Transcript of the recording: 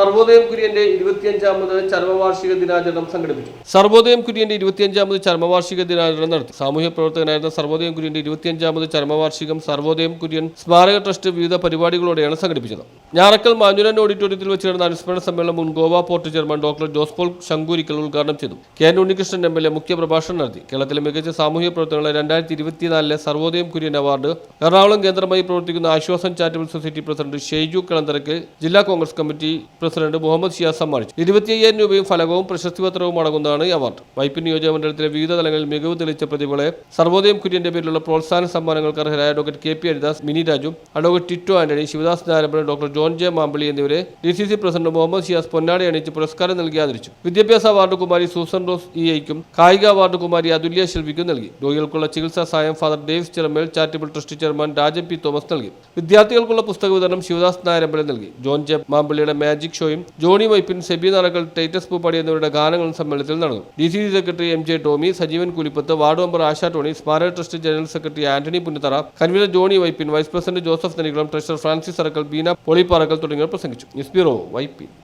Sarvodayam കുര്യന്റെ ഇരുപത്തിയഞ്ചാമത് ചരമവാർഷിക ദിനാചരണം സംഘടിപ്പിച്ചു. സർവോദയം കുര്യന്റെ ഇരുപത്തിയഞ്ചാമത് ചരമവാർഷിക ദിനാചരണം നടത്തി. സാമൂഹ്യ പ്രവർത്തകനായിരുന്ന സർവോദയം കുര്യന്റെ ഇരുപത്തിയഞ്ചാമത് ചരമവാർഷികം സർവോദയം കുര്യൻ സ്മാരക ട്രസ്റ്റ് വിവിധ പരിപാടികളോടെയാണ് സംഘടിപ്പിച്ചത്. ഞാറക്കൽ മാഞ്ഞുരൻ ഓഡിറ്റോറിയത്തിൽ വെച്ച് നടന്ന അനുസ്മരണ സമ്മേളനം മുൻ Goa port chairman doctor Jose Paul Shankoorikkal ഉദ്ഘാടനം ചെയ്തു. K N Unnikrishnan M L A മുഖ്യ പ്രഭാഷണം നടത്തി. കേരളത്തിലെ മികച്ച സാമൂഹ്യ പ്രവർത്തനങ്ങളെ രണ്ടായിരത്തി ഇരുപത്തിനാലിലെ സർവോദയം കുര്യൻ അവാർഡ് എറണാകുളം കേന്ദ്രമായി പ്രവർത്തിക്കുന്ന ആശ്വാസം ചാരിറ്റബിൾ സൊസൈറ്റി പ്രസിഡന്റ് ഷെയ്ജു കളന്തരക്ക് ജില്ലാ Congress committee president Muhammad Shiyas സമ്മാനിച്ചു. ഇരുപത്തി അയ്യായിരം രൂപയും ഫലകവും പ്രശസ്തി പത്രവും അടങ്ങുന്നതാണ് ഈ അവാർഡ്. വൈപ്പിൻ നിയോജക മണ്ഡലത്തിലെ വിവിധ തലങ്ങളിൽ മികവ് തെളിയിച്ച പ്രതിഭകളെ സർവോദയം കുര്യന്റെ പേരിലുള്ള പ്രോത്സാഹന സമ്മാനങ്ങൾക്ക് അർഹരായ advocate K P Haridas Mini Raju advocate Tito Antony Sivadas Narayanan doctor John J Mampilly എന്നിവരെ D C C president Muhammad Shiyas പൊന്നാടി അണിയിച്ച് പുരസ്കാരം നൽകി ആദരിച്ചു. വിദ്യാഭ്യാസ അവാർഡ് കുമാരി സൂസൻ റോസ് ഇ ഐക്കും കായിക അവാർഡ് കുമാരി അതുല്യ ശിൽവിക്കും നൽകി. രോഗികൾക്കുള്ള ചികിത്സാ സഹായം father Davis Chiramel charitable trust chairman Rajan P Thomas നൽകി. വിദ്യാർത്ഥികൾക്കുള്ള പുസ്തക വിതരണം ശിവദാസ് നായരമ്പലം നൽകി. ജോൺ ജെ മാമ്പിളിയുടെ മാജിക് ഷോയും ജോണി വൈപ്പിൻ സെബി നാറകൾ ടൈറ്റസ് പൂപ്പാടി എന്നിവരുടെ ഗാനങ്ങളും സമ്മേളനത്തിൽ നടന്നു. D C C secretary M J Tommy Sajeevan Kulippath ward member Asha Tony സ്മാരക trust general secretary Antony Punnathara convener Johnny Vypin vice president Joseph Nenikulam treasurer Francis Arakkal Beena Polipparakkal തുടങ്ങിയവർ പ്രസംഗിച്ചു. News bureau Vypin